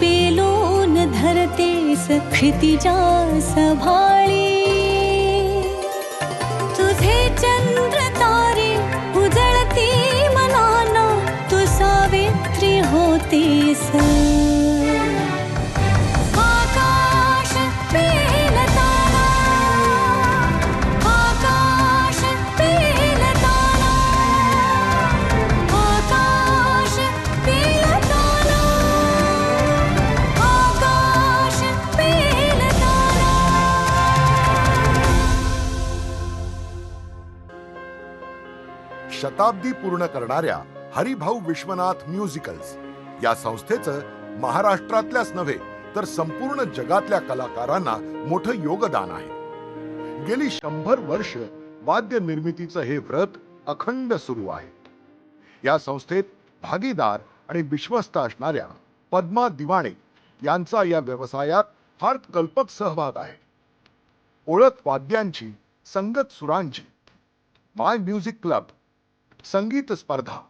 पेलून धरतेस जा सभाळी. तुझे चंद्र तारे उजळती मनाना तू सावित्री होती स शताब्दी पूर्ण करणाऱ्या हरिभाऊ विश्वनाथ म्युझिकल्स. या संस्थेचं महाराष्ट्रातल्याच नव्हे तर संपूर्ण जगातल्या कलाकारांना मोठं योगदान आहे. गेली शंभर वर्ष वाद्य निर्मितीचं हे व्रत अखंड सुरू आहे. या संस्थेत भागीदार आणि विश्वस्त असणाऱ्या पद्मा दिवाणे यांचा या व्यवसायात फार कल्पक सहभाग आहे. ओळख वाद्यांची संगत सुरांची माय म्युझिक क्लब संगीत स्पर्धा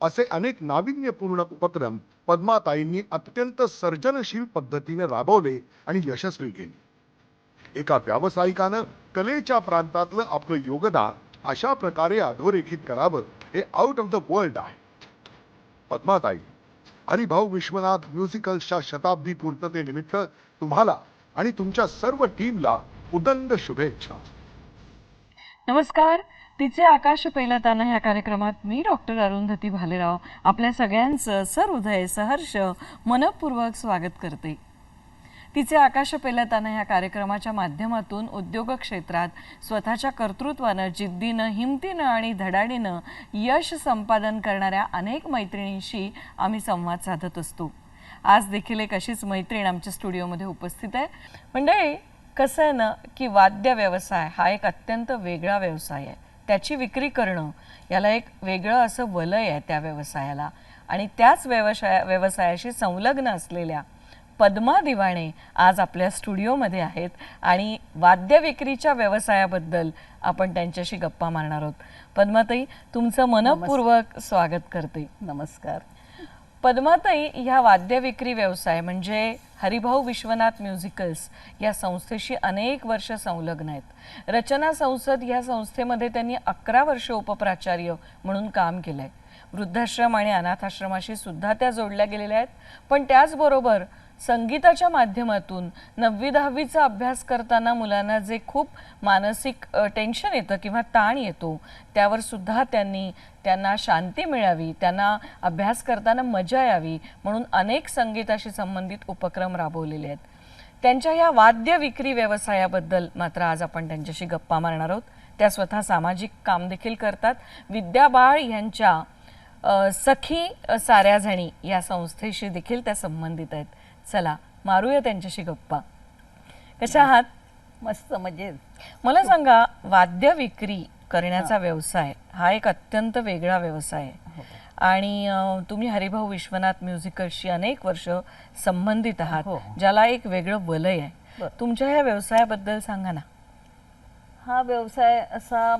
असे अनेक नाविन्यपूर्ण उपक्रम पद्माताईंनी अत्यंत सर्जनशील पद्धतीने राबवले आणि यशस्वी केले. एका व्यावसायिकानं कलेच्या प्रांतातलं आपलं योगदान अशा प्रकारे अधोरेखित करावं हे आउट ऑफ द वर्ल्ड आहे. पद्माताई हरिभाऊ विश्वनाथ म्युझिकल्सच्या शताब्दी पूर्ततेनिमित्त तुम्हाला आणि तुमच्या सर्व टीमला उदंड शुभेच्छा. नमस्कार. तिचे आकाश पेलताना ह्या कार्यक्रमात मी डॉक्टर अरुंधती भालेराव आपल्या सगळ्यांचं सहृदय सहर्ष मनपूर्वक स्वागत करते. तिचे आकाश पेलताना ह्या कार्यक्रमाच्या माध्यमातून उद्योग क्षेत्रात स्वतःच्या कर्तृत्वानं जिद्दीनं हिमतीनं आणि धडाडीनं यश संपादन करणाऱ्या अनेक मैत्रिणींशी आम्ही संवाद साधत असतो. आज देखील एक अशीच मैत्रीण आमच्या स्टुडिओमध्ये उपस्थित आहे. मंडळी कसं आहे ना की वाद्य व्यवसाय हा एक अत्यंत वेगळा व्यवसाय आहे. त्याची विक्री करणं याला एक वेगळं असं वलय आहे त्या व्यवसायाला. आणि त्याच व्यवसाय व्यवसायाशी संलग्न असलेल्या पद्मा दिवाणे आज आपल्या स्टुडिओमध्ये आहेत आणि वाद्य विक्रीच्या व्यवसायाबद्दल आपण त्यांच्याशी गप्पा मारणार आहोत. पद्माताई तुमचं मनपूर्वक स्वागत करते. नमस्कार. पद्माताई ह्या वाद्य विक्री व्यवसाय म्हणजे हरिभाऊ विश्वनाथ म्युझिकल्स या संस्थेशी अनेक वर्ष संलग्न आहेत. रचना संसद या संस्थेमध्ये त्यांनी अकरा वर्ष उपप्राचार्य म्हणून काम केलंय. वृद्धाश्रम आणि अनाथाश्रमाशी सुद्धा त्या जोडल्या गेलेल्या आहेत. पण त्याचबरोबर संगीताच्या माध्यमातून नववी दहावीचा अभ्यास करताना मुलांना जे खूप मानसिक टेन्शन येतं किंवा ताण येतो त्यावर सुद्धा त्यांनी त्यांना शांती मिळावी त्यांना अभ्यास करताना मजा यावी म्हणून अनेक संगीताशी संबंधित उपक्रम राबवलेले आहेत. त्यांच्या या वाद्य विक्री व्यवसायाबद्दल मात्र आज आपण त्यांच्याशी गप्पा मारणार आहोत. त्या स्वतः सामाजिक काम देखील करतात. विद्या बाळ यांच्या सखी साऱ्याझणी या संस्थेशी देखील त्या संबंधित आहेत. चला मारूया त्यांच्याशी गप्पा. कशा आहात? मस्त मजेत मला सांगा वाद्य विक्री करण्याचा व्यवसाय हा एक अत्यंत वेगळा व्यवसाय आहे. आणि अ, तुम्ही हरिभाऊ विश्वनाथ म्युझिकलशी अनेक वर्ष संबंधित आहात हो. ज्याला एक वेगळं वलय आहे. तुमच्या ह्या व्यवसायाबद्दल सांगा ना. हा व्यवसाय असा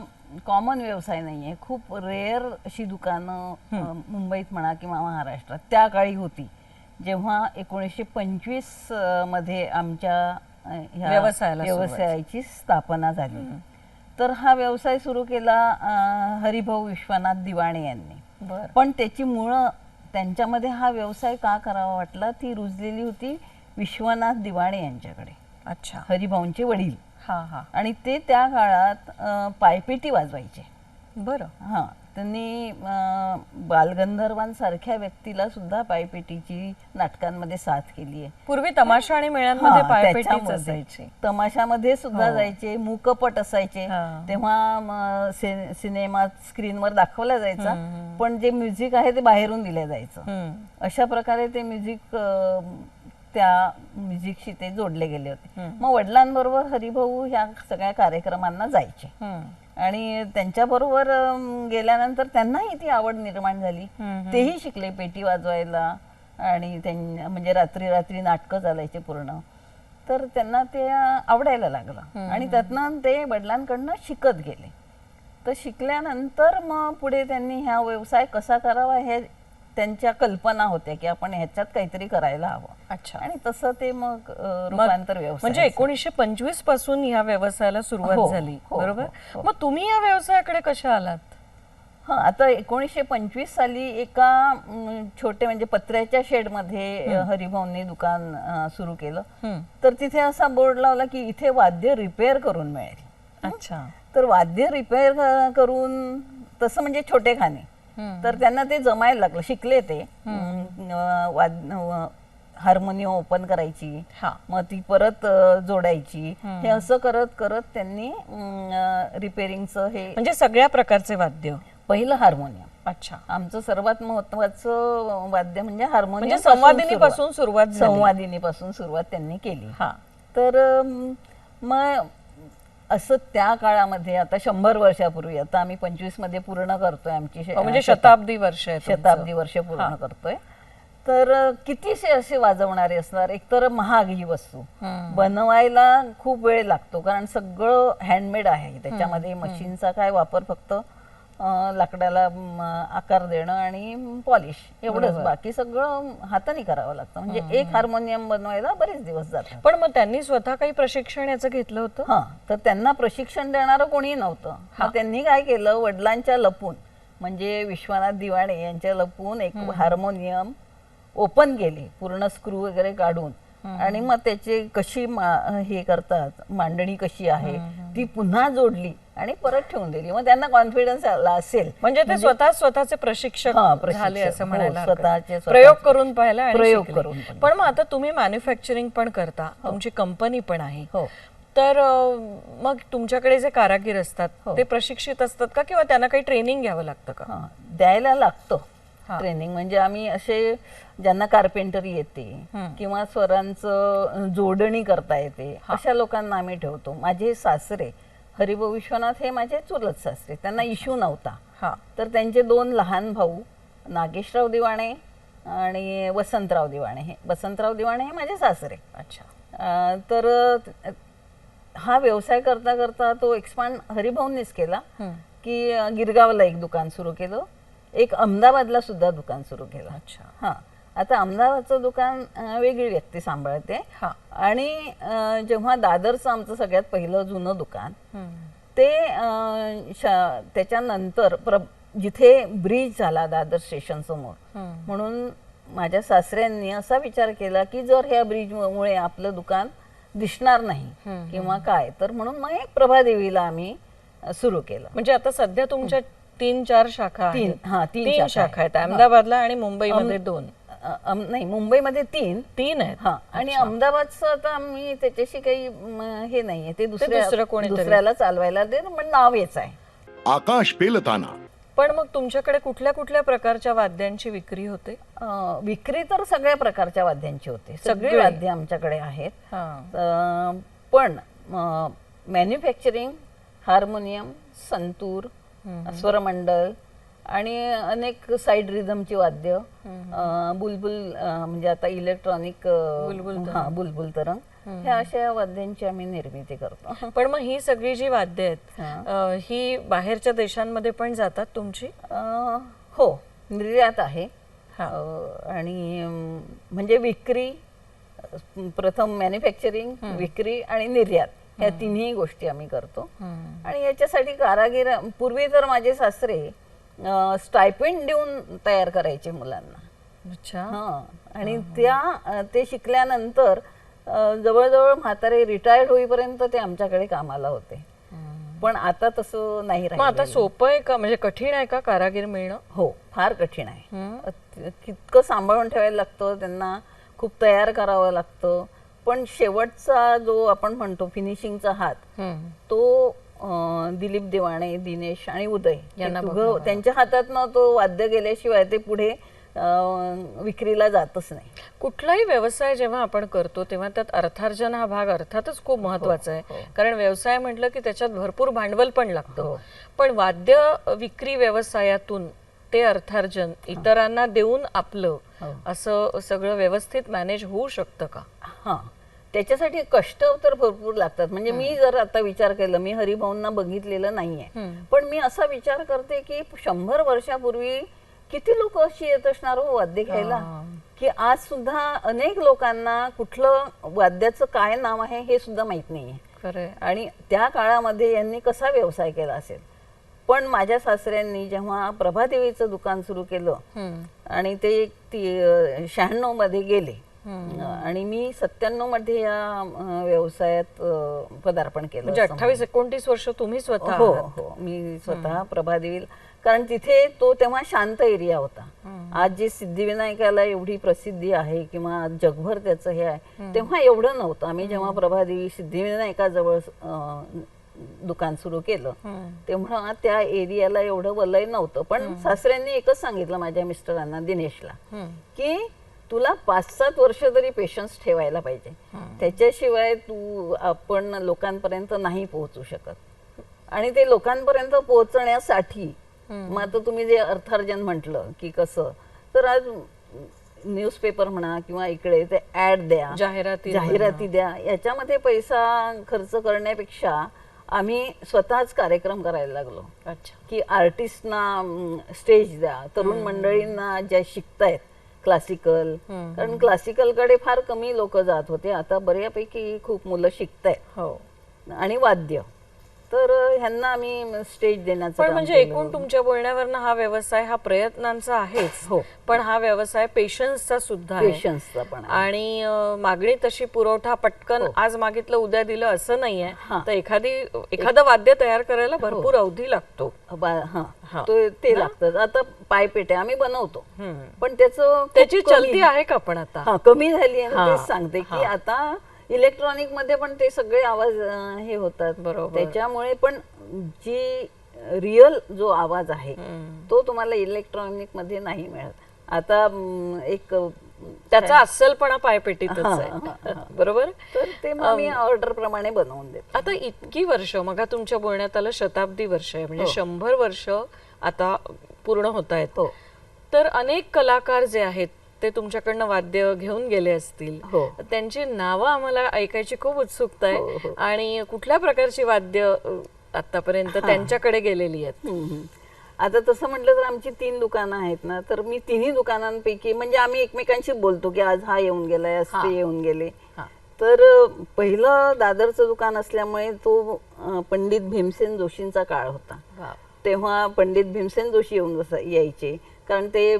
कॉमन व्यवसाय नाही आहे खूप रेअर अशी दुकानं मुंबईत म्हणा किंवा महाराष्ट्रात त्या काळी होती. जेव्हा एकोणीसशे पंचवीसमध्ये आमच्या व्यवसायाला. व्यवसायाची स्थापना झाली. तर हा व्यवसाय सुरू केला हरिभाऊ विश्वनाथ दिवाणे यांनी. पण त्याची मुळं त्यांच्यामध्ये हा व्यवसाय का करावा वाटला ती रुजलेली होती विश्वनाथ दिवाणे यांच्याकडे. अच्छा. हरिभाऊंचे वडील. हा हा. आणि ते त्या काळात पायपेटी वाजवायचे. बरं हां त्यांनी अ, बालगंधर्वांसारख्या व्यक्तीला सुद्धा पायपेटीची नाटकांमध्ये साथ केली आहे पूर्वी तमाशा आणि मेळ्यांमध्ये हां, पायपेटीच त्याच्यामध्ये. असायची तमाशामध्ये सुद्धा हो. जायचे मूकपट असायचे हां. तेव्हा म, सि- सिनेमा स्क्रीनवर दाखवला जायचा. पण जे म्युझिक आहे ते बाहेरून दिलं जायचं हम्म. अशा प्रकारे ते म्युझिक त्या म्युझिकशी ते जोडले गेले होते. मग वडिलांबरोबर हरिभाऊ ह्या सगळ्या कार्यक्रमांना जायचे. आणि त्यांच्याबरोबर गेल्यानंतर त्यांनाही ती आवड निर्माण झाली. तेही शिकले पेटी वाजवायला आणि त्यां म्हणजे रात्री रात्री नाटकं चालायचे पूर्ण. तर त्यांना ते आवडायला लागलं. आणि त्यातनं ते वडिलांकडनं शिकत गेले. तर शिकल्यानंतर मग पुढे त्यांनी ह्या व्यवसाय कसा करावा हे त्यांच्या कल्पना होत्या की आपण ह्याच्यात काहीतरी करायला हवं. अच्छा. आणि तसं ते मग अ, रूपांतर व्यवसाय म्हणजे एकोणीसशे पंचवीसपासून या व्यवसायाला सुरुवात हो, झाली हो, बरोबर? हो, मग तुम्ही या व्यवसायाकडे कशा आलात? हा आता एकोणीसशे पंचवीस साली एका छोटे म्हणजे पत्र्याच्या शेडमध्ये हरिभाऊंनी दुकान सुरू केलं. तर तिथे असा बोर्ड लावला की इथे वाद्य रिपेअर करून मिळेल. अच्छा. तर वाद्य रिपेअर करून तसं म्हणजे छोटे खाणे. तर त्यांना ते जमायला लागलं शिकले ते. हार्मोनियम ओपन करायची हा. मग ती परत जोडायची. हे असं करत करत त्यांनी रिपेअरिंगचं हे म्हणजे सगळ्या प्रकारचे वाद्य. पहिलं हार्मोनियम अच्छा. आमचं सर्वात महत्वाचं वाद्य म्हणजे हार्मोनियम म्हणजे संवादिनीपासून सुरुवात. संवादिनीपासून सुरुवात त्यांनी केली. हा. तर मग असं त्या काळामध्ये आता शंभर वर्षापूर्वी आता आम्ही पंचवीसमध्ये पूर्ण करतोय आमची शे- म्हणजे शता- शताब्दी वर्ष. शताब्दी वर्ष पूर्ण करतोय. तर अ, कितीसे असे वाजवणारे असणार एकतर महाग ही वस्तू बनवायला खूप वेळ लागतो कारण सगळं हँडमेड आहे. त्याच्यामध्ये मशीनचा काय वापर फक्त लाकडाला आकार देणं आणि पॉलिश एवढंच. बाकी सगळं हाताने करावं लागतं. म्हणजे एक हार्मोनियम बनवायला बरेच दिवस जातात. पण मग त्यांनी स्वतः काही प्रशिक्षण याचं घेतलं होतं? हा. तर त्यांना प्रशिक्षण देणारं कोणी नव्हतं. मग त्यांनी काय केलं? वडिलांच्या लपून म्हणजे विश्वनाथ दिवाणे यांच्या लपून एक हार्मोनियम ओपन केली पूर्ण स्क्रू वगैरे काढून. आणि मग त्याची कशी हे करतात? मांडणी कशी आहे? ती पुन्हा जोडली. आणि परत ठेवून दिली मग त्यांना कॉन्फिडन्स आला असेल म्हणजे ते स्वतः स्वतःचे प्रशिक्षक हा. झाले असं हो, म्हणायला स्वतःचे-. प्रयोग करून पाहिला आणि प्रयोग. करून पण. मग आता तुम्ही मॅन्युफॅक्चरिंग पण करता तुमची कंपनी पण आहे हो तर मग तुमच्याकडे जे कारागीर असतात हो. ते प्रशिक्षित असतात का किंवा त्यांना काही ट्रेनिंग घ्यावं लागतं का हा, द्यायला लागतं हा. ट्रेनिंग म्हणजे आम्ही असे ज्यांना कार्पेंटरी येते किंवा स्वरांचं जोडणी करता येते अशा लोकांना आम्ही ठेवतो माझे सासरे हरिभाऊ विश्वनाथ हे माझे चुलत सासरे त्यांना इश्यू नव्हता. हा. तर त्यांचे दोन लहान भाऊ नागेशराव दिवाणे आणि वसंतराव दिवाणे हे. वसंतराव दिवाणे हे माझे सासरे. अच्छा. तर हा व्यवसाय करता करता तो एक्सपांड हरिभाऊंनीच केला. की गिरगावला एक दुकान सुरू केलं. एक अहमदाबादला सुद्धा दुकान सुरू केलं. अच्छा. हा. आता अहमदाबादचं दुकान वेगळी व्यक्ती सांभाळते. आणि जेव्हा दादरचं आमचं सगळ्यात पहिलं जुनं दुकान ते त्याच्यानंतर जिथे ब्रिज झाला दादर स्टेशन समोर म्हणून माझ्या सासऱ्यांनी असा विचार केला की जर ह्या ब्रिज मुळे आपलं दुकान दिसणार नाही किंवा काय तर म्हणून मग एक प्रभादेवीला आम्ही सुरू केलं. म्हणजे आता सध्या तुमच्या तीन चार शाखा तीन, आहेत. हा, तीन तीन शाखा आहेत. अहमदाबादला आणि मुंबईमध्ये दोन. अम- नाही मुंबईमध्ये तीन तीन आहेत. हा आणि अहमदाबादचं आता आम्ही त्याच्याशी काही म, हे नाहीये. ते दुसऱ्या दुसरं कोणीतरी. दुसऱ्याला चालवायला दे पण नाव हेच आहे. आकाश पेलताना. पण मग तुमच्याकडे कुठल्या कुठल्या प्रकारच्या वाद्यांची विक्री होते? अ, विक्री तर सगळ्या प्रकारच्या वाद्यांची होते. सगळी सगळे? वाद्य आमच्याकडे आहेत. हा. अ, पण मॅन्युफॅक्चरिंग हार्मोनियम संतूर स्वरमंडल आणि अनेक साईड रिझमची वाद्य बुलबुल म्हणजे आता इलेक्ट्रॉनिक हा बुलबुल तरंग ह्या अशा वाद्यांची आम्ही निर्मिती करतो. पण मग ही सगळी जी वाद्य आहेत हा. बाहेरच्या देशांमध्ये पण जातात तुमची? हो निर्यात आहे. हा. आणि म्हणजे विक्री प्रथम मॅन्युफॅक्चरिंग विक्री आणि निर्यात ह्या तिन्ही गोष्टी आम्ही करतो. आणि याच्यासाठी कारागीर पूर्वी तर माझे सासरे स्टायपेंड देऊन तयार करायचे मुलांना. अच्छा. हा आणि त्या ते शिकल्यानंतर जवळजवळ म्हातारे रिटायर्ड होईपर्यंत ते आमच्याकडे कामाला होते. पण आता तसं नाही मग आता. सोपं आहे का? म्हणजे कठीण आहे का कारागीर मिळणं? हो फार कठीण आहे. कितकं सांभाळून ठेवायला लागतं त्यांना खूप तयार करावं लागतं. पण शेवटचा जो आपण म्हणतो फिनिशिंगचा हात तो दिलीप देवाणे दिनेश आणि उदय हे यांना त्यांच्या हातातनं तो वाद्य गेल्याशिवाय ते पुढे विक्रीला जातच नाही. कुठलाही व्यवसाय जेव्हा आपण करतो तेव्हा त्यात अर्थार्जन हा भाग अर्थातच खूप महत्त्वाचा आहे. कारण व्यवसाय म्हटलं की त्याच्यात भरपूर भांडवल पण लागतं. पण वाद्य विक्री व्यवसायातून ते अर्थार्जन इतरांना देऊन आपलं असं सगळं व्यवस्थित मॅनेज होऊ शकतं का? हा. त्याच्यासाठी कष्ट तर भरपूर लागतात. म्हणजे मी जर आता विचार केला मी हरिभाऊंना बघितलेलं नाहीये. पण मी असा विचार करते की शंभर वर्षापूर्वी किती लोक अशी येत असणार हो वाद्य घ्यायला? की आज सुद्धा अनेक लोकांना कुठलं वाद्याचं काय नाव आहे हे सुद्धा माहीत नाहीये. आणि त्या काळामध्ये यांनी कसा व्यवसाय केला असेल? पण माझ्या सासऱ्यांनी जेव्हा प्रभादेवीचं दुकान सुरू केलं आणि ती शहाण्णवमध्ये गेले आणि मी सत्त्याण्णवमध्ये या व्यवसायात पदार्पण केलं म्हणजे अठ्ठावीस एकोणतीस वर्ष तुम्ही स्वतः हो. हो. मी स्वतः प्रभादेवी कारण तिथे तो तेव्हा शांत एरिया होता. आज जे सिद्धिविनायकाला एवढी प्रसिद्धी आहे किंवा आज जगभर त्याचं हे आहे तेव्हा एवढं नव्हतं. आम्ही जेव्हा प्रभादेवी सिद्धिविनायकाजवळ दुकान सुरू केलं तेव्हा त्या एरियाला एवढं वलय नव्हतं. पण सासऱ्यांनी एकच सांगितलं माझ्या मिस्टरांना दिनेशला की तुला पाच सात वर्ष तरी पेशन्स ठेवायला पाहिजे. त्याच्याशिवाय तू आपण लोकांपर्यंत नाही पोहोचू शकत. आणि ते लोकांपर्यंत पोहोचण्यासाठी मग आता तुम्ही जे अर्थार्जन म्हटलं की कसं तर आज न्यूजपेपर म्हणा किंवा इकडे ते ऍड द्या जाहिराती जाहिराती द्या. याच्यामध्ये पैसा खर्च करण्यापेक्षा आम्ही स्वतःच कार्यक्रम करायला लागलो. अच्छा. की आर्टिस्टना स्टेज द्या. तरुण मंडळींना ज्या शिकतायत क्लासिकल कारण क्लासिकलकडे फार कमी लोक जात होते. आता बऱ्यापैकी खूप मुलं शिकतायत. हो. आणि वाद्य. तर ह्यांना आम्ही स्टेज देण्याचं पण काम म्हणजे केलं. एकूण तुमच्या बोलण्यावरनं हा व्यवसाय हा प्रयत्नांचा आहेच. हो. पण हा व्यवसाय पेशन्सचा सुद्धा आहे. पेशन्सचा पण आहे. आणि अं, मागणी तशी पुरवठा पटकन आज मागितलं उद्या दिलं असं नाहीये. हा. तर एखादी एखादं वाद्य तयार करायला भरपूर अवधी लागतो. बा- हा. हा. तो ते लागतं. आता पायपेट्या आम्ही बनवतो. हम्म. पण त्याचं खूप त्याची कमी- चलती आहे का पण आता? हा कमी झाली आहे. ना हा, तेच सांगते की आता इलेक्ट्रॉनिकमध्ये पण ते सगळे आवाज अं, हे होतात. बरोबर. त्याच्यामुळे पण जी रिअल जो आवाज आहे तो तुम्हाला इलेक्ट्रॉनिकमध्ये नाही मिळत. आता अं, एक अं, त्याचा अस्सलपणा पायपेटीतच हा, आहे. बरोबर? तर ते मग मी ऑर्डर प्रमाणे बनवून देते. आता इतकी वर्ष मग तुमच्या बोलण्यात आलं शताब्दी वर्ष आहे म्हणजे शंभर वर्ष आता पूर्ण होत आहेत. हो. तर अनेक कलाकार जे आहेत ते तुमच्याकडनं वाद्य घेऊन गेले असतील. हो. त्यांची नावं आम्हाला ऐकायची खूप उत्सुकता हो, आहे आणि कुठल्या प्रकारची वाद्य आतापर्यंत त्यांच्याकडे गेलेली आहेत. आता तसं म्हटलं तर आमची तीन दुकानं आहेत ना तर मी तिन्ही दुकानांपैकी म्हणजे आम्ही एकमेकांशी बोलतो की आज हा येऊन गेलाय आज ते येऊन गेले. तर पहिलं दादरचं दुकान असल्यामुळे तो पंडित भीमसेन जोशींचा काळ होता. तेव्हा पंडित भीमसेन जोशी येऊन यायचे. कारण ते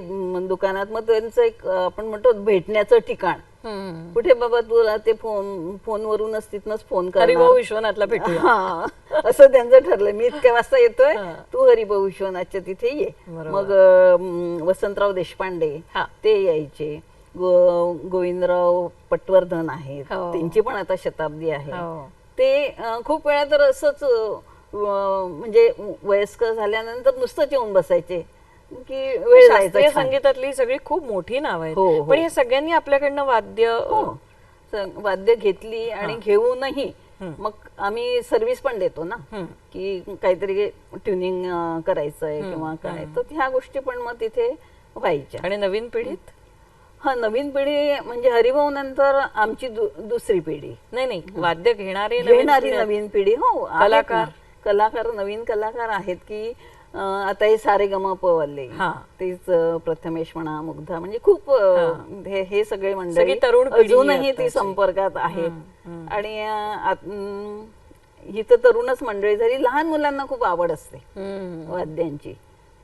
दुकानात मग त्यांचं एक आपण म्हणतो भेटण्याचं ठिकाण. कुठे बाबा तुला ते फोन फोनवरूनच तिथनच फोन हरिभाऊ विश्वनाथला भेटूया. हा असं त्यांचं ठरलं. मी इतक्या वाजता येतोय. तू हरिभाऊ विश्वनाथच्या तिथे ये. मग वसंतराव देशपांडे हा. ते यायचे. गो- गोविंदराव पटवर्धन आहेत. हो. त्यांची पण आता शताब्दी आहे. हो. ते खूप वेळा तर असंच म्हणजे वयस्कर झाल्यानंतर नुसतंच येऊन बसायचे. की वेळ शास्त्रीय जायचा छान. संगीतातली सगळी खूप मोठी नाव आहेत हो, हो. पण हे सगळ्यांनी आपल्याकडनं वाद्य हो. स- वाद्य घेतली आणि घेऊनही मग आम्ही सर्व्हिस पण देतो ना की काहीतरी ट्युनिंग करायचंय किंवा काय तर ह्या गोष्टी पण मग तिथे व्हायच्या आणि नवीन पिढीत हा नवीन पिढी म्हणजे हरिभाऊ नंतर आमची दु- दुसरी पिढी नाही नाही वाद्य घेणारे नवीन घेणारी पिढी आहेत. नवीन पिढी हो आहेत कलाकार? ना. कलाकार नवीन कलाकार आहेत की आता हे सारे गम पवले. तेच प्रथमेश म्हणा मुग्धा म्हणजे खूप हे. हे सगळे मंडळी तरुण अजूनही ती. संपर्कात आहेत. आणि ही तर तरुणच मंडळी झाली. लहान मुलांना खूप आवड असते. वाद्यांची.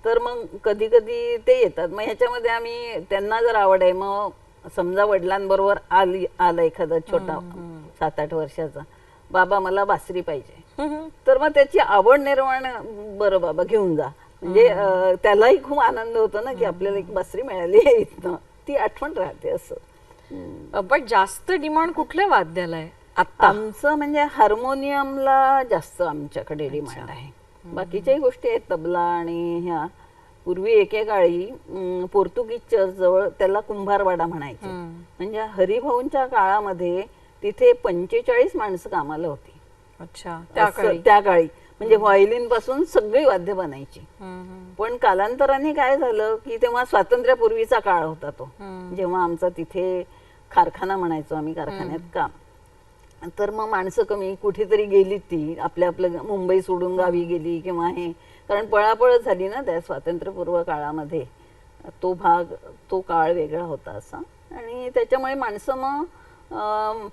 तर मग कधी कधी ते येतात. मग ह्याच्यामध्ये आम्ही त्यांना जर आवड आहे मग समजा वडिलांबरोबर आली आला एखादा छोटा सात आठ वर्षाचा बाबा मला बासरी पाहिजे. तर मग त्याची आवड निर्माण बरं बाबा घेऊन जा. म्हणजे त्यालाही खूप आनंद होतो ना की आपल्याला एक बासरी मिळाली आहे इथनं ती आठवण राहते असं. पण जास्त डिमांड कुठल्या वाद्याला आहे? आता आमचं म्हणजे हार्मोनियमला जास्त आमच्याकडे डिमांड आहे. बाकीच्याही गोष्टी आहेत तबला आणि ह्या. पूर्वी एकेकाळी पोर्तुगीज चर्च जवळ त्याला कुंभारवाडा म्हणायचे. म्हणजे हरिभाऊंच्या काळामध्ये तिथे पंचेचाळीस माणसं कामाला होती. अच्छा त्या काळी. त्या काळी. म्हणजे व्हायोलिनपासून सगळी वाद्य बनायची. पण कालांतराने काय झालं की तेव्हा स्वातंत्र्यापूर्वीचा काळ होता तो. जेव्हा आमचा तिथे कारखाना म्हणायचो आम्ही कारखान्यात काम. तर मग माणसं कमी कुठेतरी गेली ती. आपल्या आपलं मुंबई सोडून गावी गेली किंवा हे. कारण पळापळच झाली ना त्या स्वातंत्र्यपूर्व काळामध्ये. तो भाग तो काळ वेगळा होता असा. आणि त्याच्यामुळे माणसं मग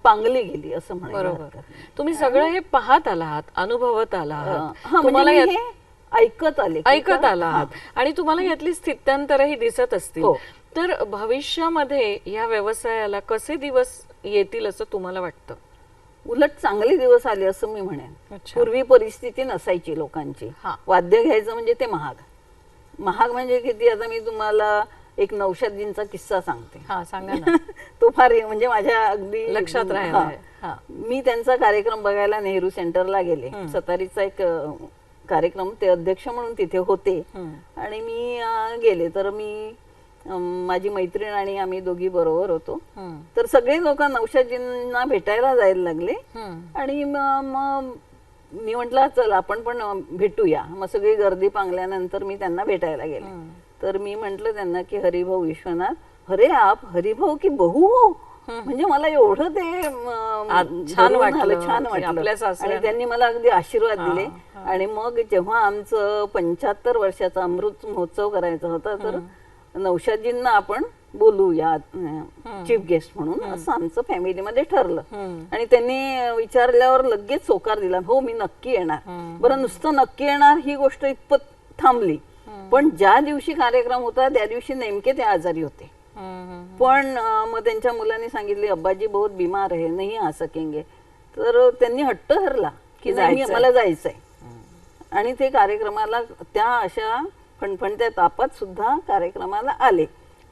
पांगली गेली असं बरोबर. तुम्ही सगळं हे पाहत आलात अनुभवत आला आहात म्हणजे तुम्हाला मी यात- हे ऐकत आले ऐकत आला आहात आणि तुम्हाला यातली स्थित्यांतरही दिसत असतील. हो. तर भविष्यामध्ये या व्यवसायाला कसे दिवस येतील असं तुम्हाला वाटतं? उलट चांगले दिवस आले असं मी म्हणेन. पूर्वी परिस्थिती नसायची लोकांची. हा. वाद्य घ्यायचं म्हणजे ते महाग. महाग म्हणजे किती? आता मी तुम्हाला एक नौशादींचा किस्सा सांगते. हा सांगा ना. तो फार म्हणजे माझ्या अगदी लक्षात राहिला. मी त्यांचा कार्यक्रम बघायला नेहरू सेंटरला गेले. सतारीचा एक कार्यक्रम ते अध्यक्ष म्हणून तिथे होते. आणि मी गेले. तर मी माझी मैत्रीण आणि आम्ही दोघी बरोबर होतो. तर सगळे लोक नौशादजींना भेटायला जायला लागले. आणि म- मग मी म्हटलं चल आपण पण भेटूया. मग सगळी गर्दी पांगल्यानंतर मी त्यांना भेटायला गेले. तर मी म्हंटल त्यांना की हरिभाऊ विश्वनाथ अरे आप हरिभाऊ की बहू हो. म्हणजे मला एवढं ते छान वाटलं. छान वाटलं. आणि त्यांनी मला अगदी आशीर्वाद दिले. आणि मग जेव्हा आमचं पंच्याहत्तर वर्षाचा अमृत महोत्सव करायचा होता तर नौशादजींना आपण बोलूया चीफ गेस्ट म्हणून असं आमचं फॅमिलीमध्ये ठरलं. आणि त्यांनी विचारल्यावर लगेच सोकार दिला हो मी नक्की येणार. बरं नुसतं नक्की येणार ही गोष्ट इतपत थांबली. पण ज्या दिवशी कार्यक्रम होता त्या दिवशी नेमके ते आजारी होते. पण मग त्यांच्या मुलांनी सांगितले अब्बाजी बहुत बीमार आहे नाही आ सकेंगे तर त्यांनी हट्ट धरला की नाही. मला जायचंय. आणि ते कार्यक्रमाला त्या अशा फणफणत्या तापात सुद्धा कार्यक्रमाला आले.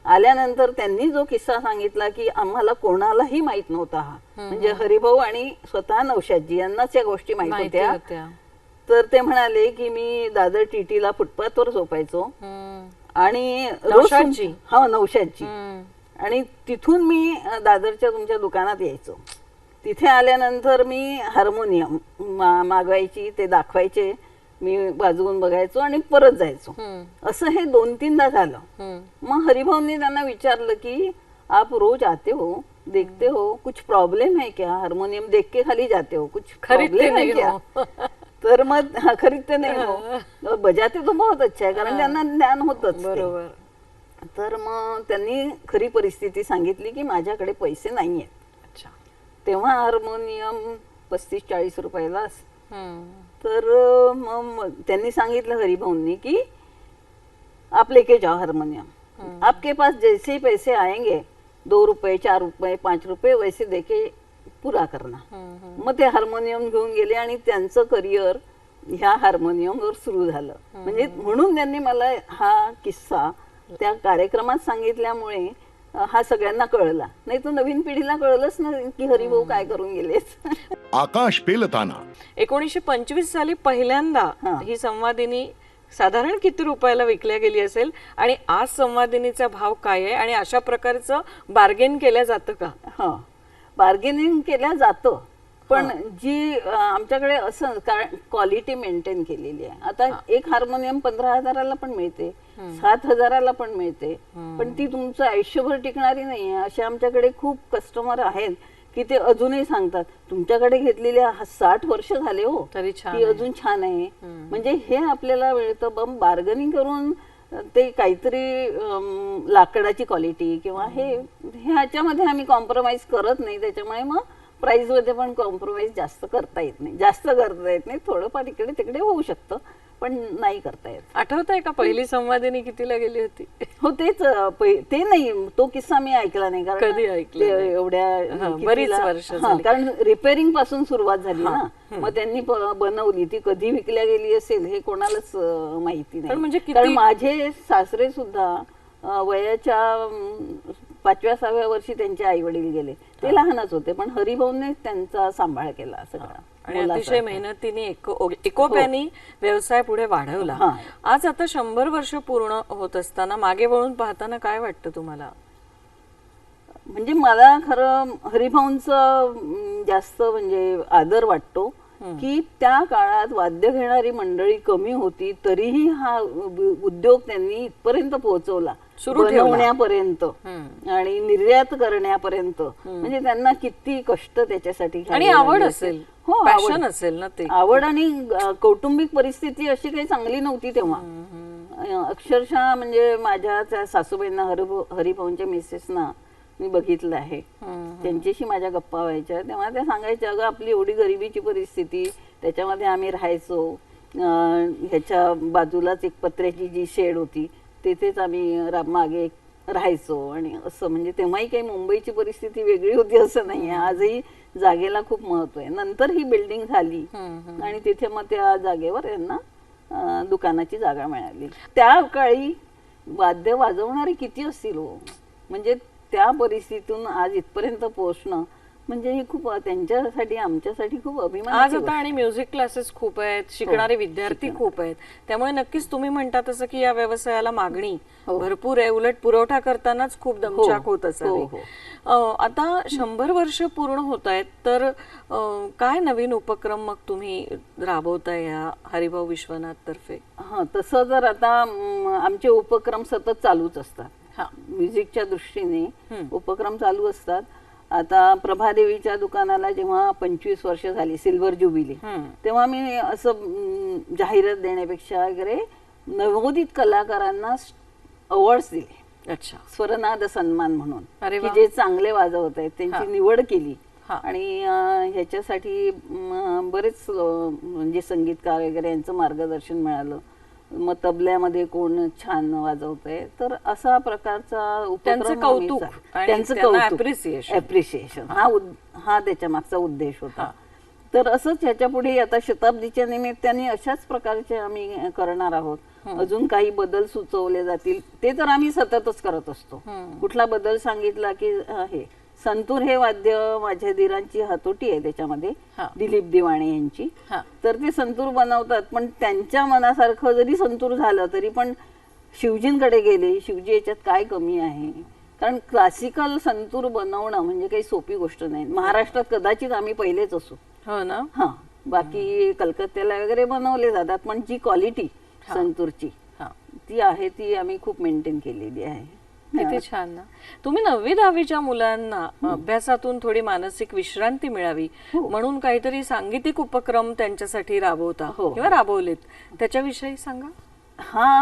आल्यानंतर त्यांनी जो किस्सा सांगितला की आम्हाला कोणालाही माहीत नव्हता हा. म्हणजे हरिभाऊ आणि स्वतः नौशादजी यांनाच या गोष्टी माहीत होत्या. तर ते म्हणाले की मी दादर टीटीला फुटपाथवर झोपायचो. आणि? तुम- हा हम्म. आणि तिथून मी दादरच्या तुमच्या दुकानात यायचो तिथे आल्यानंतर मी हार्मोनियम मा- मागवायची ते दाखवायचे मी वाजवून बघायचो आणि परत जायचो. असं हे दोन तीनदा झालं. मग हरिभाऊंनी त्यांना विचारलं की आप रोज आते हो देखते हो कुछ प्रॉब्लेम है क्या हार्मोनियम देख के खाली जाते हो कुछ खरीदते प्रॉब्लेम है नहीं क्या हो. तर मग हा, खरीदते नाही हो. बजाते तो बहुत अच्छा है कारण त्यांना ज्ञान होतच ते. बरोबर. तर मग त्यांनी खरी परिस्थिती सांगितली की माझ्याकडे पैसे नाही आहेत. अच्छा. तेव्हा हार्मोनियम पस्तीस चाळीस रुपयाला. तर मग त्यांनी सांगितलं हरिभाऊंनी की आप लेके जाओ हारमोनियम. आपके पास जैसे ही पैसे आएंगे दो रुपये चार रुपये पाच रुपये वैसे देके पुरा करना मग ते हार्मोनियम घेऊन गेले आणि त्यांचं करिअर ह्या हार्मोनियमवर सुरू झालं. म्हणजे म्हणून त्यांनी मला हा किस्सा त्या कार्यक्रमात सांगितल्यामुळे हा सगळ्यांना कळला. नाही तर नवीन पिढीला कळलंच नाही की हरिभाऊ काय करून गेलेत. आकाश पेलताना. एकोणीसशे पंचवीस साली पहिल्यांदा हा. ही संवादिनी साधारण किती रुपयाला विकल्या गेली असेल? आणि आज संवादिनीचा भाव काय आहे? आणि अशा प्रकारचं बार्गेन केलं जातं का? हा. बार्गेनिंग केल्या जातं. पण जी आमच्याकडे असं कारण क्वालिटी मेंटेन केलेली आहे. आता एक हार्मोनियम पंधरा हजाराला पण मिळते सात हजाराला पण मिळते पण ती तुमचं आयुष्यभर टिकणारी नाही आहे. असे आमच्याकडे खूप कस्टमर आहेत की ते अजूनही सांगतात तुमच्याकडे घेतलेले हा- साठ वर्ष झाले हो. तरी छान ती अजून छान आहे. म्हणजे हे आपल्याला मिळतं. बम बार्गनिंग करून ते काहीतरी लाकडाची क्वालिटी किंवा हे ह्याच्यामध्ये आम्ही कॉम्प्रोमाइज करत नाही. त्याच्यामुळे मग प्राईजमध्ये पण कॉम्प्रोमाइज जास्त करता येत नाही. जास्त करता येत नाही. थोडंफार इकडे तिकडे होऊ शकतं. पण नाही करता येत. आठवत आहे का पहिली संवादिनी कितीला गेली होती? हो तेच ते नाही तो किस्सा मी ऐकला नाही कारण कधी ऐकलं ते नाही. एवढ्या हा, कितीला- बरीच वर्ष हा, झाली. कारण रिपेअरिंगपासून सुरुवात झाली ना. मग त्यांनी ब- बनवली. ती कधी विकल्या गेली असेल हे कोणालाच अं, माहिती पण नाही. म्हणजे किती- कारण माझे सासरे सुद्धा अं, वयाच्या पाचव्या सहाव्या वर्षी त्यांचे आई वडील गेले. ते लहानच होते पण हरिभाऊने त्यांचा सांभाळ केला सगळा. आणि. अतिशय मेहनतीने एको- एकोप्याने व्यवसाय पुढे वाढवला. हा. आज आता शंभर वर्ष पूर्ण होत असताना मागे वळून पाहताना काय वाटतं तुम्हाला? म्हणजे मला खरं हरिभाऊंचं जास्त म्हणजे आदर वाटतो की त्या काळात वाद्य घेणारी मंडळी कमी होती तरीही हा उद्योग त्यांनी इथपर्यंत पोहोचवला. सुरू ठेवला. बनवण्यापर्यंत आणि निर्यात करण्यापर्यंत. म्हणजे त्यांना किती कष्ट त्याच्यासाठी आणि आवड असेल. हो आवड. असेल ना ते. आवड आणि कौटुंबिक परिस्थिती अशी काही चांगली नव्हती तेव्हा. अक्षरशः म्हणजे माझ्या त्या सासूबाईंना हरिभाऊ हरिभाऊंच्या मिसेसना मी बघितलं आहे. त्यांच्याशी माझ्या गप्पा व्हायच्या. तेव्हा त्या सांगायच्या अगं आपली एवढी गरिबीची परिस्थिती त्याच्यामध्ये आम्ही राहायचो. ह्याच्या बाजूलाच एक पत्र्याची जी शेड होती तेथेच आम्ही रा- मागे राहायचो. आणि असं म्हणजे तेव्हाही काही मुंबईची परिस्थिती वेगळी होती असं नाही आजही जागेला खूप महत्त्व आहे. नंतर ही बिल्डिंग झाली. आणि तिथे मग त्या जागेवर यांना दुकानाची जागा मिळाली. त्या काळी वाद्य वाजवणारे किती असतील हो? म्हणजे त्या परिस्थितीतून आज इथपर्यंत पोहोचणं म्हणजे ही खूप त्यांच्यासाठी आमच्यासाठी खूप आज अभिमान आता आणि म्युझिक क्लासेस खूप आहेत शिकणारे विद्यार्थी खूप आहेत. त्यामुळे नक्कीच तुम्ही म्हणता तसं की या व्यवसायाला मागणी हो. भरपूर आहे उलट पुरवठा करतानाच खूप दमछाक होत असावी. हो, हो. आता शंभर वर्ष पूर्ण होत आहेत तर काय नवीन उपक्रम मग तुम्ही राबवताय या हरिभाऊ विश्वनाथ तर्फे? हा तसं जर आता आमचे उपक्रम सतत चालूच असतात. हा. म्युझिकच्या दृष्टीने उपक्रम चालू असतात. आता प्रभादेवीच्या दुकानाला जेव्हा पंचवीस वर्ष झाली सिल्वर ज्युबिली तेव्हा मी असं जाहिरात देण्यापेक्षा वगैरे नवोदित कलाकारांना अवॉर्ड्स दिले. अच्छा. स्वरनाद सन्मान म्हणून. जे चांगले वाजवत आहेत त्यांची निवड केली. आणि ह्याच्यासाठी बरेच म्हणजे संगीतकार वगैरे यांचं मार्गदर्शन मिळालं. मग तबल्यामध्ये कोण छान वाजवतंय. तर असा प्रकारचा त्यांचं कौतुक आणि त्यांचं त्यांना कौतुक. appreciation. अप्रिशिएशन हा उद- हा त्याच्या मागचा उद्देश होता. तर असंच ह्याच्या पुढे आता शताब्दीच्या निमित्ताने अशाच प्रकारचे आम्ही करणार आहोत. अजून काही बदल सुचवले जातील. ते तर आम्ही सततच करत असतो. कुठला बदल सांगितला की अं, हे संतूर हे वाद्य माझ्या धीरांची हातोटी आहे त्याच्यामध्ये हा. दिलीप दिवाणे यांची. हा. तर ते संतूर बनवतात पण त्यांच्या मनासारखं जरी संतूर झालं तरी पण शिवजींकडे गेले शिवजी याच्यात काय कमी आहे? कारण क्लासिकल संतूर बनवणं म्हणजे काही सोपी गोष्ट नाही. महाराष्ट्रात कदाचित आम्ही पहिलेच असू. हो ना? हा. बाकी कलकत्त्याला वगैरे बनवले जातात पण जी क्वालिटी संतूरची हा. ती आहे ती आम्ही खूप मेंटेन केलेली आहे. किती छान ना. तुम्ही नववी दहावीच्या मुलांना अभ्यासातून थोडी मानसिक विश्रांती मिळावी म्हणून काहीतरी सांगीतिक उपक्रम त्यांच्यासाठी राबवता हो. किंवा राबवलेत. त्याच्याविषयी सांगा. हा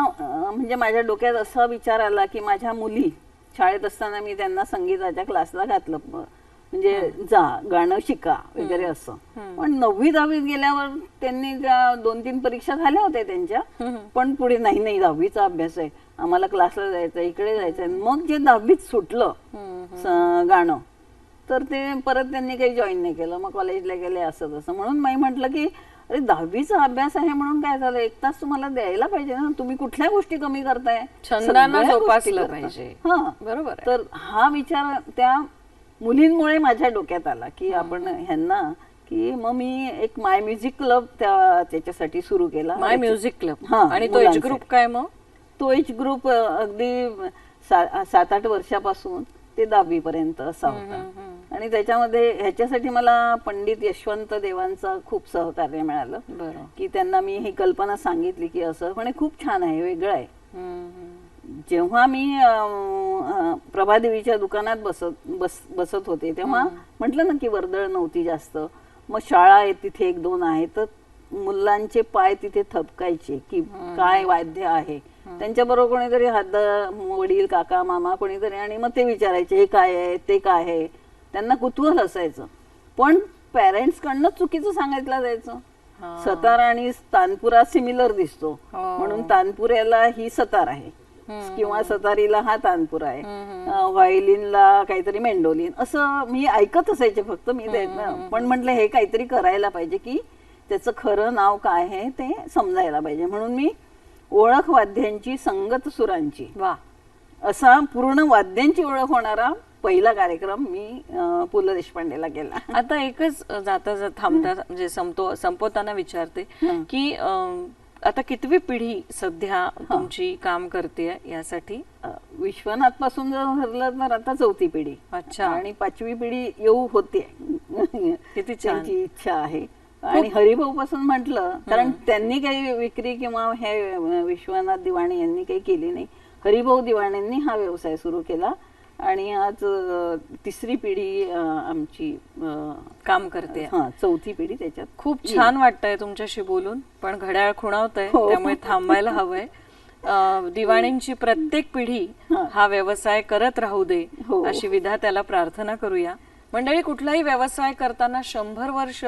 म्हणजे माझ्या डोक्यात असा विचार आला की माझ्या मुली शाळेत असताना मी त्यांना संगीताच्या क्लासला घातलं. म्हणजे जा गाणं शिका वगैरे असं. पण नववी दहावीत गेल्यावर त्यांनी त्या दोन तीन परीक्षा झाल्या होत्या त्यांच्या पण पुढे नाही नाही दहावीचा अभ्यास आहे. आम्हाला क्लासला जायचं इकडे जायचंय मग जे दहावीत सुटलं स- गाणं तर ते परत त्यांनी काही जॉईन नाही केलं. मग कॉलेजला गेले असं तसं. म्हणून मी म्हटलं की अरे दहावीचा अभ्यास आहे म्हणून काय झालं? एक तास तुम्हाला द्यायला पाहिजे ना. तुम्ही कुठल्या गोष्टी कमी करताय? छंदांना सगळ्या गोष्टी जोपासलं. पाहिजे. हा. बरोबर आहे. तर हा विचार त्या मुलींमुळे माझ्या डोक्यात आला की आपण ह्यांना की मग मी एक माय म्युझिक क्लब त्या त्याच्यासाठी सुरू केला. माय म्युझिक क्लब हा, आणि तो एज मुलांसाठी. ग्रुप काय मग? तो एज ग्रुप अगदी सा- सात आठ वर्षापासून ते दहावी पर्यंत असा होता. आणि त्याच्यामध्ये ह्याच्यासाठी मला पंडित यशवंत देवांचं खूप सहकार्य मिळालं. की त्यांना मी ही कल्पना सांगितली की असं म्हणे खूप छान आहे वेगळं आहे. जेव्हा मी प्रभादेवीच्या दुकानात बसत बस बसत होते तेव्हा म्हटलं ना की वर्दळ नव्हती जास्त. मग शाळा आहे तिथे एक दोन आहे तर मुलांचे पाय तिथे थपकायचे की काय वाद्य आहे. त्यांच्या बरोबर कोणीतरी हात वडील काका मामा कोणीतरी आणि मग ते विचारायचे हे काय आहे? ते काय आहे? त्यांना कुतूहल असायचं. पण पॅरेंट्स कडनं चुकीचं सांगितलं जायचं. सतार आणि तानपुरा सिमिलर दिसतो. म्हणून तानपुऱ्याला ही सतार आहे. किंवा सतारीला हा तानपुरा आहे. व्हायोलिनला काहीतरी मेंडोलिन. असं मी ऐकत असायचे फक्त मी पण म्हटलं हे काहीतरी करायला पाहिजे की त्याचं खरं नाव काय आहे ते समजायला पाहिजे. म्हणून मी ओळख वाद्यांची संगत सुरांची. वा. असा पूर्ण वाद्यांची ओळख होणारा पहिला कार्यक्रम मी पु ल देशपांडेला केला. आता एकच जाता जाता थांबता म्हणजे संपतो संपवताना विचारते. की आता कितवी पिढी सध्या तुमची काम करते यासाठी? विश्वनाथपासून जर धरलं तर आता चौथी पिढी. अच्छा. आणि पाचवी पिढी येऊ होते. किती इच्छा आहे. आणि हरिभाऊ पासून म्हटलं कारण त्यांनी काही विक्री किंवा हे विश्वनाथ दिवाणे यांनी काही केली नाही. हरिभाऊ दिवाणेंनी हा व्यवसाय सुरू केला. आणि आज तिसरी पिढी आमची काम करते. चौथी पिढी त्याच्यात खूप छान वाटतंय तुमच्याशी बोलून पण घड्याळ खुणावतंय हो. त्यामुळे थांबायला हवंय. दिवाणींची प्रत्येक पिढी हा. व्यवसाय करत राहू दे हो. अशी विधात्याला प्रार्थना करूया. मंडळी कुठलाही व्यवसाय करताना शंभर वर्ष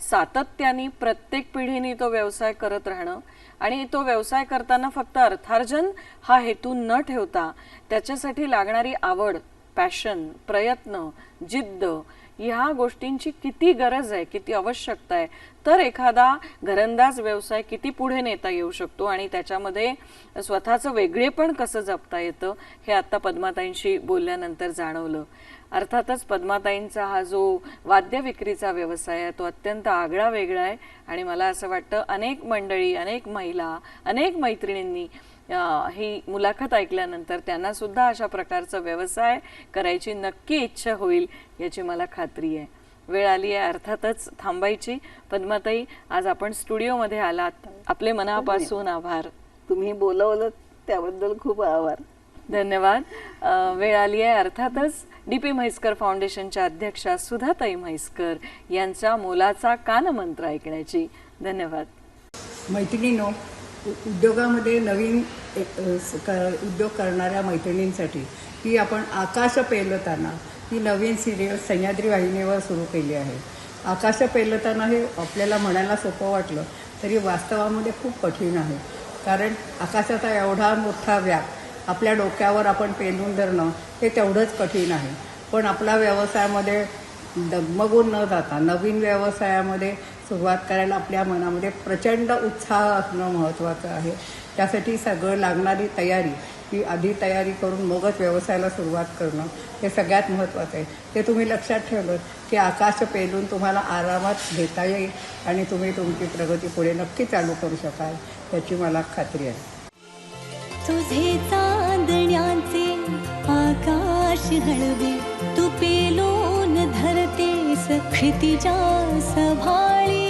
सातत्याने प्रत्येक पिढीने तो व्यवसाय करत राहणं आणि तो व्यवसाय करताना फक्त अर्थार्जन हा हेतू न ठेवता त्याच्यासाठी लागणारी आवड पॅशन प्रयत्न जिद्द ह्या गोष्टींची किती गरज आहे किती आवश्यकता आहे तर एखादा घरंदाज व्यवसाय किती पुढे नेता येऊ शकतो आणि त्याच्यामध्ये स्वतःचं वेगळेपण कसं जपता येतं हे आता पद्माताईंशी बोलल्यानंतर जाणवलं. अर्थातच पद्माताईंचा हा जो वाद्य विक्रीचा व्यवसाय आहे तो अत्यंत आगळा वेगळा आहे. आणि मला असं वाटतं अनेक मंडळी अनेक महिला अनेक मैत्रिणींनी ही मुलाखत ऐकल्यानंतर त्यांना सुद्धा अशा प्रकारचा व्यवसाय करायची नक्की इच्छा होईल याची मला खात्री आहे. वेळ आली आहे अर्थातच थांबायची. पद्माताई आज आपण स्टुडिओमध्ये आलात. आपले मनापासून आभार. तुम्ही बोलवलं त्याबद्दल खूप आभार. धन्यवाद. वेळ आली आहे अर्थातच डी पी म्हैसकर फाउंडेशनच्या अध्यक्षा सुधाताई म्हैसकर यांचा मोलाचा कानमंत्र ऐकण्याची. धन्यवाद. मैत्रिणीनो उद्योगामध्ये नवीन एक, उद्योग करणाऱ्या मैत्रिणींसाठी ही आपण आकाश पेलताना ही नवीन सिरियल सह्याद्री वाहिनीवर सुरू केली आहे. आकाश पेलताना हे आपल्याला म्हणायला सोपं वाटलं तरी वास्तवामध्ये खूप कठीण आहे. कारण आकाशाचा एवढा मोठा व्याप आपल्या डोक्यावर आपण पेलून धरणं हे तेवढंच कठीण आहे. पण आपल्या व्यवसायामध्ये डगमगून न जाता नवीन व्यवसायामध्ये सुरुवात करायला आपल्या मनामध्ये प्रचंड उत्साह असणं महत्त्वाचं आहे. त्यासाठी सगळं लागणारी तयारी ही आधी तयारी करून मगच व्यवसायाला सुरुवात करणं हे सगळ्यात महत्त्वाचं आहे. ते तुम्ही लक्षात ठेवलं की आकाश पेलून तुम्हाला आरामात घेता येईल आणि तुम्ही तुमची प्रगती पुढे नक्की चालू करू शकाल याची मला खात्री आहे. तुझे चांदण्याचे आकाश हळवे तू पेलून धरतेस क्षितिजा सभाळी.